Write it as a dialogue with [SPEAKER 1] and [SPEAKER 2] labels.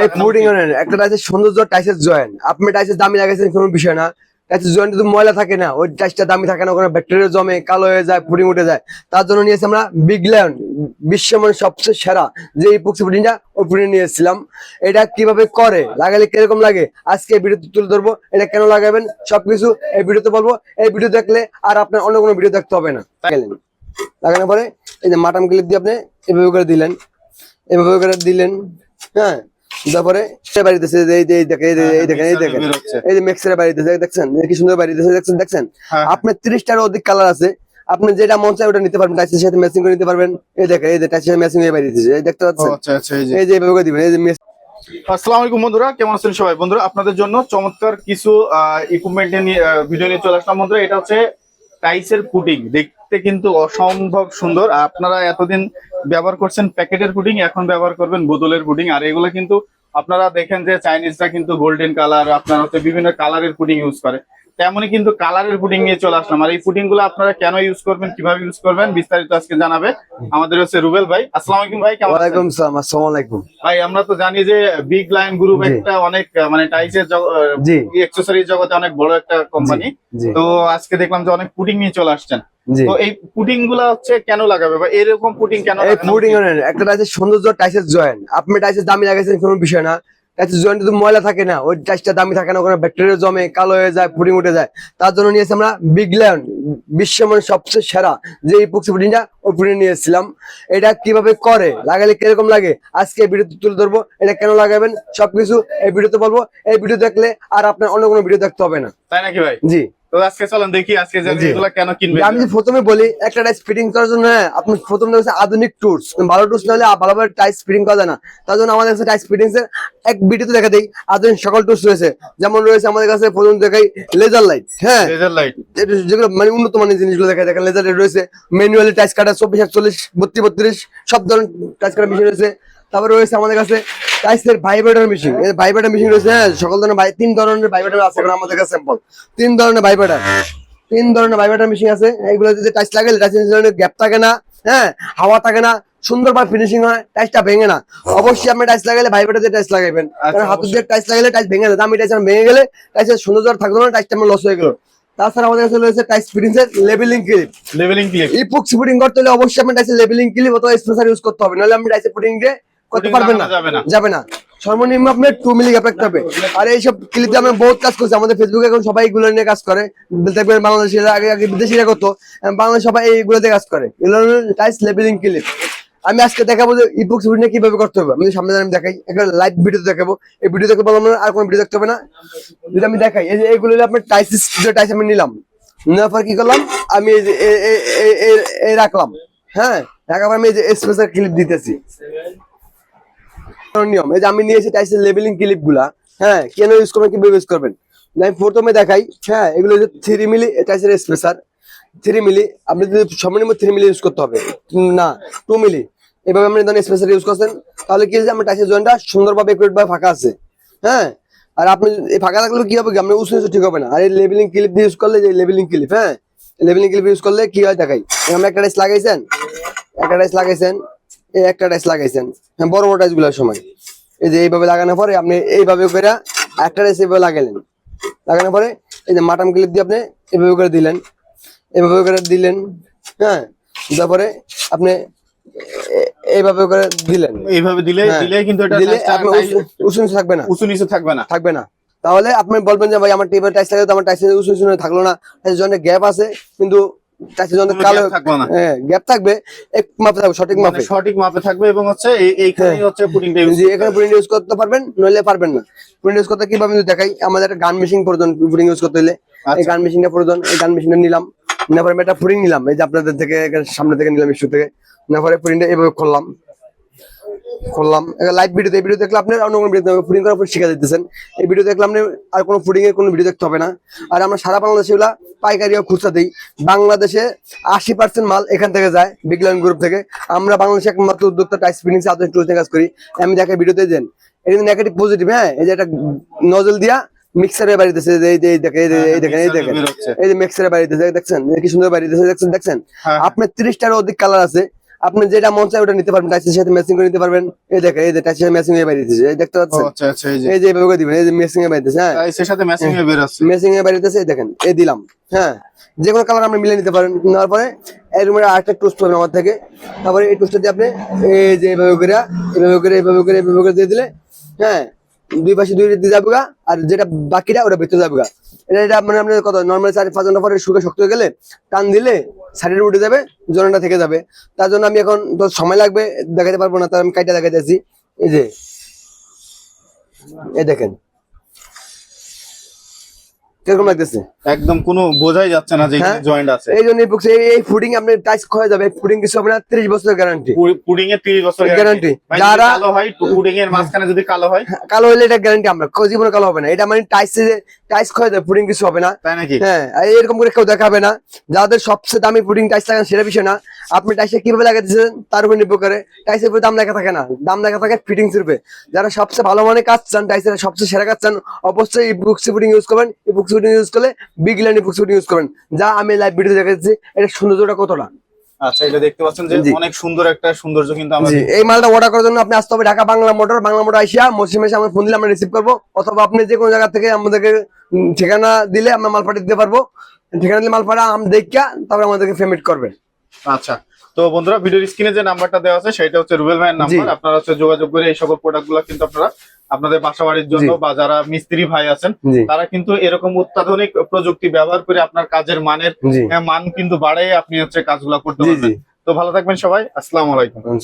[SPEAKER 1] এই এর একটা টাইসের সৌন্দর্য টাইসের জয়েন আপনি টাইসের দামি লাগাইছেন, কোনো বিষয় না। টাইসের জয়েন্ট যদি ময়লা থাকে না। ওই টাইসটা দামি থাকে না, ওখানে ব্যাকটেরিয়া জমে, কালো হয়ে যায় পুডিং উঠে যায়। তার জন্য নিয়েছি আমরা বিগ ল্যান্ড বিশ্ব মানে সবচেয়ে সেরা। যে এই পুক্সি পুডিংটা ওই পুডিং নিয়ে এটা কীভাবে করে, লাগালে কীরকম লাগে? আজকে এই ভিডিওতে তুলে ধরবো, এটা কেন লাগাবেন, সবকিছু এই ভিডিওতে বলব। এই ভিডিও দেখলে আর আপনার অন্য কোনো ভিডিও দেখতে হবে না। লাগালেন। লাগানোর পরে এই যে মাটাম ক্লিপ দিয়ে আপনি এভাবে করে দিলেন। এভাবে করে দিলেন। হ্যাঁ। তারপরে সে বাড়িতেছে এই যে দেখেন এই দেখেন এই দেখেন। এই যে মিক্সারে বাড়িতেছে দেখছেন? কি সুন্দর বাড়িতেছে দেখছেন দেখছেন?
[SPEAKER 2] হ্যাঁ।
[SPEAKER 1] আপনার ত্রিশটার অধিক কালার আছে। আপনি যেটা মন ওটা নিতে পারবেন টাইসের সাথে ম্যাচিং করে নিতে পারবেন। এই দেখেন এই যে টাইসের সাথে ম্যাচিং হয়ে বাড়িতেছে এই দেখতে পাচ্ছেন?
[SPEAKER 2] আচ্ছা আচ্ছা এই যে।
[SPEAKER 1] এভাবে দিবেন এই যে
[SPEAKER 2] আসসালামু আলাইকুম বন্ধুরা কেমন আছেন সবাই? বন্ধুরা আপনাদের জন্য চমৎকার কিছু ইকুইপমেন্ট নিয়ে ভিডিও নিয়ে চলে আসলাম বন্ধুরা। এটা হচ্ছে টাইসের পুডিং দেখতে কিন্তু অসম্ভব সুন্দর। আপনারা এতদিন ব্যবহার করছেন প্যাকেটের পুডিং এখন ব্যবহার করবেন বোতলের পুডিং। আর এগুলো কিন্তু আপনারা দেখেন যে চাইনিজরা কিন্তু গোল্ডেন কালার আপনার হচ্ছে বিভিন্ন কালারের পুডিং ইউজ করে। তেমনই কিন্তু কালারের পুডিং নিয়ে চলে আসলাম। আর এই পুডিংগুলো আপনারা কেন ইউজ করবেন কীভাবে ইউজ করবেন বিস্তারিত আজকে জানাবে আমাদের হচ্ছে রুবেল ভাই। আসসালামু আলাইকুম ভাই কেমন আছেন?
[SPEAKER 1] ওয়ালাইকুম সালাম আসসালামু আলাইকুম।
[SPEAKER 2] ভাই আমরা তো জানি যে বিগ লাইন গ্রুপ একটা অনেক মানে টাইসের
[SPEAKER 1] জি।
[SPEAKER 2] অ্যাক্সেসরিজ জগতে অনেক বড় একটা কোম্পানি তো আজকে দেখলাম যে অনেক পুডিং নিয়ে চলে আসছেন। তো এই পুডিংগুলা হচ্ছে কেন লাগাবে বা এরকম পুডিং কেন
[SPEAKER 1] এই
[SPEAKER 2] লাগানো
[SPEAKER 1] পুডিং
[SPEAKER 2] উচিত?
[SPEAKER 1] এর একটা টাইসের সৌন্দর্য টাইসের জয়েন। আপনি টাইসের দামি লাগাইছেন কোনো বিষয় না। টাইসের জয়েন্ট যদি ময়লা থাকে না। ওই টাইসটা দামি থাকে না ওখানে ব্যাকটেরিয়া জমে কালো হয়ে যায় পুডিং উঠে যায়। তার জন্য নিয়েছি আমরা বিগ ল্যান্ড মানে সবচেয়ে সেরা। যে এই পুক্সি পুডিংটা ওই পুডিং নিয়ে এসেছিলাম এটা কীভাবে করে লাগালে কীরকম লাগে আজকে এই ভিডিওতে তুলে ধরবো। এটা কেন লাগাবেন সবকিছু এই ভিডিওতে বলব। এই ভিডিও দেখলে আর আপনার অন্য কোনো ভিডিও দেখতে হবে না।
[SPEAKER 2] তাই নাকি ভাই?
[SPEAKER 1] জি।
[SPEAKER 2] তো আজকে চলেন দেখি আজকে যে কেন কিনবে
[SPEAKER 1] আমি প্রথমে বলি একটা টাইস ফিটিং করার জন্য হ্যাঁ আপনি প্রথম হচ্ছে আধুনিক টুলস ভালো টুলস না হলে ভালোভাবে টাইস ফিটিং করা যায় না। তার জন্য আমাদের কাছে টাইস ফিটিংস এর এক ভিডিওতে দেখা দেই। আধুনিক সকল টুলস রয়েছে। যেমন রয়েছে আমাদের কাছে প্রথম দেখাই লেজার লাইট হ্যাঁ।
[SPEAKER 2] লেজার লাইট
[SPEAKER 1] যেগুলো মানে উন্নত মানের জিনিসগুলো দেখা দেখেন লেজার লাইট রয়েছে। ম্যানুয়ালি টাইস কাটা চব্বিশ একচল্লিশ বত্রিশ বত্রিশ সব ধরনের টাইস কাটা মেশিন রয়েছে। তারপরে রয়েছে আমাদের কাছে টাইসের ভাইব্রেটর মেশিন এই ভাইব্রেটর মেশিন রয়েছে হ্যাঁ সকল ধরনের ভাই তিন ধরনের ভাইব্রেটর আছে এখন আমাদের কাছে স্যাম্পল তিন ধরনের ভাইব্রেটর তিন ধরনের ভাইব্রেটর মেশিন আছে। এইগুলো যদি টাইস লাগে টাইসের গ্যাপ থাকে না হ্যাঁ হাওয়া থাকে না সুন্দরভাবে ফিনিশিং হয় টাইসটা ভেঙে না। অবশ্যই আপনি টাইস লাগালে দিয়ে টাইস লাগাবেন।
[SPEAKER 2] আচ্ছা,
[SPEAKER 1] কারণ হাতের
[SPEAKER 2] অবশ্যই।
[SPEAKER 1] দিয়ে টাইস লাগালে টাইস ভেঙে যায়। দামি টাইস ভেঙে গেলে টাইসের সৌন্দর্য আর থাকল না টাইসটা আমার লস হয়ে গেল। তাছাড়া আমাদের কাছে রয়েছে টাইস ফিটিংসের লেবেলিং ক্লিপ করতে হলে অবশ্যই আপনি টাইসের লেবেলিং ক্লিপ অথবা স্পেশাল ইউজ করতে হবে। নাহলে আপনি টাইসের ফুডিং দিয়ে করতে পারবেন না।
[SPEAKER 2] যাবে না।
[SPEAKER 1] সর্বনিম্ন আপনার টু মিলি গ্যাপ রাখতে হবে আর এইসব ক্লিপ আমরা বহুত কাজ করছি। আমাদের ফেসবুকে এখন সবাই এগুলো নিয়ে কাজ করে। দেখবেন বাংলাদেশিরা আগে আগে বিদেশিরা করতো। বাংলাদেশ সবাই এইগুলোতে কাজ করে। এগুলো টাইস লেবেলিং ক্লিপ আমি আজকে দেখাবো যে ইপুক্স ফুডিং কীভাবে করতে হবে। আমি সামনে আমি দেখাই। একটা লাইভ ভিডিও দেখাবো। এই ভিডিও দেখে বললাম আর কোনো ভিডিও দেখতে হবে না। যদি আমি দেখাই এই যে এইগুলো আপনি টাইস টাইস আমি নিলাম। নেওয়ার পর কি করলাম? আমি এই রাখলাম। হ্যাঁ? রাখার পর আমি এই যে স্পেশাল ক্লিপ দিতেছি। নিয়ম। এই যে আমি নিয়েছি টাইসের লেবেলিং ক্লিপগুলা হ্যাঁ কেন ইউজ করবেন, কীভাবে ইউজ করবেন? আমি প্রথমে দেখাই হ্যাঁ এগুলো হচ্ছে থ্রি মিলি টাইসের স্পেশাল থ্রি মিলি আপনি যদি সর্বনিম্ন থ্রি মিলি ইউজ করতে হবে, না টু মিলি এভাবে আপনি ধরেন স্পেশাল ইউজ করছেন, তাহলে কি হচ্ছে আমার টাইসের জয়েন্টটা সুন্দরভাবে একুরেট ভাবে ফাঁকা আছে হ্যাঁ আর আপনি এই ফাঁকা থাকলে কি হবে আপনি উঁচু ঠিক হবে না, আর এই লেবেলিং ক্লিপ দিয়ে ইউজ করলে, যে লেবেলিং ক্লিপ হ্যাঁ লেবেলিং ক্লিপ ইউজ করলে কি হয়, দেখাই আমরা একটা টাইস লাগাইছেন, একটা টাইস লাগাইছেন এই একটা টাইস লাগাইছেন। হ্যাঁ বড় বড় টাইসগুলোর সময়। এই যে এইভাবে লাগানোর পরে আপনি এইভাবে করে একটা টাইস এইভাবে লাগালেন। লাগানোর পরে এই যে মাটাম ক্লিপ দিয়ে আপনি এভাবে করে দিলেন। এভাবে করে দিলেন হ্যাঁ তারপরে আপনি এইভাবে করে দিলেন।
[SPEAKER 2] এইভাবে দিলে
[SPEAKER 1] হ্যাঁ,
[SPEAKER 2] দিলে কিন্তু এটা
[SPEAKER 1] দিলে আপনি
[SPEAKER 2] টাইস-
[SPEAKER 1] উঁচু- নিচু থাকবে না।
[SPEAKER 2] উঁচু নিচু থাকবে না।
[SPEAKER 1] থাকবে না। তাহলে আপনি বলবেন যে ভাই আমার টেবিল টাইস লাগে তো আমার টাইসের উঁচু থাকল না। জন্য গ্যাপ আছে কিন্তু
[SPEAKER 2] না।
[SPEAKER 1] হ্যাঁ গ্যাপ থাকবে। এক মাপে থাকবে সঠিক
[SPEAKER 2] মানে
[SPEAKER 1] মাপে।
[SPEAKER 2] সঠিক মাপে থাকবে এবং হচ্ছে পুডিংটা ইউজ
[SPEAKER 1] এখানে প্রিন্ট ইউজ করতে পারবেন নইলে পারবেন না। ইউজ করতে কীভাবে দেখাই? আমাদের একটা গান মেশিন প্রয়োজন ইউজ করতে হলে এই
[SPEAKER 2] আচ্ছা।
[SPEAKER 1] গান মেশিনটা প্রয়োজন এই গান মেশিনটা নিলাম। নেওয়ার পরে আমি একটা নিলাম। এই যে আপনাদের থেকে এখানে সামনে থেকে নিলাম ইস্যু থেকে। নেওয়ার পরে প্রিন্টটা এভাবে খুললাম করলাম। লাইভ ভিডিও এই ভিডিও দেখলে আপনি অন্য কোনো ভিডিও ফুডিং করার পর শিখে দিতেছেন। এই ভিডিও দেখলে আপনি আর কোনো ফুডিং এর কোনো ভিডিও দেখতে হবে না। আর আমরা সারা বাংলাদেশে এগুলা পাইকারি ও খুচরা দিই। বাংলাদেশে আশি পার্সেন্ট মাল এখান থেকে যায় বিগলান গ্রুপ থেকে। আমরা বাংলাদেশে একমাত্র উদ্যোক্তা টাইস ফিটিংস আধুনিক টুলস কাজ করি। আমি দেখে ভিডিওতে দেন এটা কিন্তু নেগেটিভ পজিটিভ হ্যাঁ? এই যে একটা নজল দিয়া মিক্সারে বাড়িতেছে এই যে এই দেখেন এই এই দেখেন এই দেখেন। এই যে মিক্সারে বাড়িতেছে দেখছেন? এই কি সুন্দর বাড়িতেছে দেখছেন দেখছেন?
[SPEAKER 2] হ্যাঁ।
[SPEAKER 1] আপনার ত্রিশটার অধিক কালার আছে। আপনি যেটা মন চায় ওটা নিতে পারবেন টাইসের সাথে ম্যাচিং করে নিতে পারবেন। এই দেখেন এই যে টাইসের সাথে ম্যাচিং হয়ে বাইরেছে এই দেখতে পাচ্ছেন?
[SPEAKER 2] আচ্ছা আচ্ছা এই যে।
[SPEAKER 1] এই যে এভাবে দিবেন এই যে ম্যাচিং এ বাইরেছে হ্যাঁ?
[SPEAKER 2] টাইসের সাথে ম্যাচিং হয়ে বের আসছে
[SPEAKER 1] ম্যাচিং এ বাইরেছে এই দেখেন এই দিলাম হ্যাঁ? যে কোনো কালার আপনি মিলে নিতে পারেন নেওয়ার পরে এই রুমের আরেকটা টোস্ট পাবেন আমার থেকে। তারপরে এই টোস্টটা দিয়ে আপনি এই যে এভাবে করে এভাবে করে এভাবে করে এভাবে করে দিয়ে দিলে হ্যাঁ? দুই পাশে দুই দিয়ে যাবে গা, আর যেটা বাকিটা ওটা ভেতরে যাবে গা। এটা এটা মানে আপনার কত নর্মাল চার পাঁচ ঘণ্টা পরে শুকে শক্ত হয়ে গেলে টান দিলে সাইডের উঠে যাবে জোনাটা থেকে যাবে। তার জন্য আমি এখন তো সময় লাগবে দেখাতে পারব না তার আমি কাইটা দেখাইতেছি। এই যে এ দেখেন। কীরকম লাগতেছে?
[SPEAKER 2] একদম কোনো বোঝাই যাচ্ছে না যে
[SPEAKER 1] হ্যাঁ।
[SPEAKER 2] জয়েন্ট আছে।
[SPEAKER 1] এই জন্য এই ফুডিং আপনি টাইস ক্ষয়ে যাবে। ফুডিং কিছু হবে না ত্রিশ বছরের গ্যারান্টি
[SPEAKER 2] পুডিং এর 30 বছর গ্যারান্টি যারা কালো হয় পুডিং এর মাঝখানে যদি কালো হয়।
[SPEAKER 1] কালো হলে এটা গ্যারান্টি আমরা। কোনো জীবনে কালো হবে না। এটা মানে টাইস টাইস ক্ষয়ে যাবে ফুডিং কিছু হবে না।
[SPEAKER 2] তাই নাকি?
[SPEAKER 1] হ্যাঁ এরকম করে কেউ দেখাবে না। যাদের সবচেয়ে দামি পুডিং টাইস লাগান সেটা বিষয় না। আপনি টাইসে কীভাবে লাগাতেছেন তার উপর নির্ভর করে। টাইসের উপর দাম লেখা থাকে না। দাম লেখা থাকে ফিটিংস রূপে যারা সবচেয়ে ভালো মানের কাজ চান টাইসের সবচেয়ে সেরা কাজ চান অবশ্যই বুকসি পুডিং ইউজ করবেন। এই বুকসি পুডিং ইউজ করলে বিগ লাইন বুকসি পুডিং ইউজ করবেন। যা আমি লাইভ ভিডিও দেখাচ্ছি এটা সৌন্দর্যটা কতটা?
[SPEAKER 2] আচ্ছা এটা দেখতে পাচ্ছেন যে অনেক সুন্দর একটা সৌন্দর্য কিন্তু আমরা
[SPEAKER 1] এই মালটা অর্ডার করার জন্য আপনি আসতে হবে ঢাকা বাংলা মোটর বাংলা মোটর আইসিয়া মসজিদ আমরা ফোন দিলে আমরা রিসিভ করব। অথবা আপনি যে কোনো জায়গা থেকে আমাদেরকে ঠিকানা দিলে আমরা মাল পাঠিয়ে দিতে পারব। ঠিকানা দিলে মাল পাঠা আম দেখা তারপরে আমাদেরকে পেমেন্ট করবেন।
[SPEAKER 2] আচ্ছা। তো বন্ধুরা ভিডিওর স্ক্রিনে যে নাম্বারটা দেওয়া আছে সেটা হচ্ছে রুবেল ভাইয়ের নাম্বার আপনারা হচ্ছে যোগাযোগ করে এই সকল প্রোডাক্টগুলো কিন্তু আপনারা আপনাদের বাসাবাড়ির জন্য বা যারা মিস্ত্রি ভাই আছেন তারা কিন্তু এরকম অত্যাধুনিক প্রযুক্তি ব্যবহার করে আপনার কাজের মানের মান কিন্তু বাড়ে আপনি হচ্ছে কাজগুলো করতে পারবেন। তো ভালো থাকবেন সবাই। আসসালামু আলাইকুম।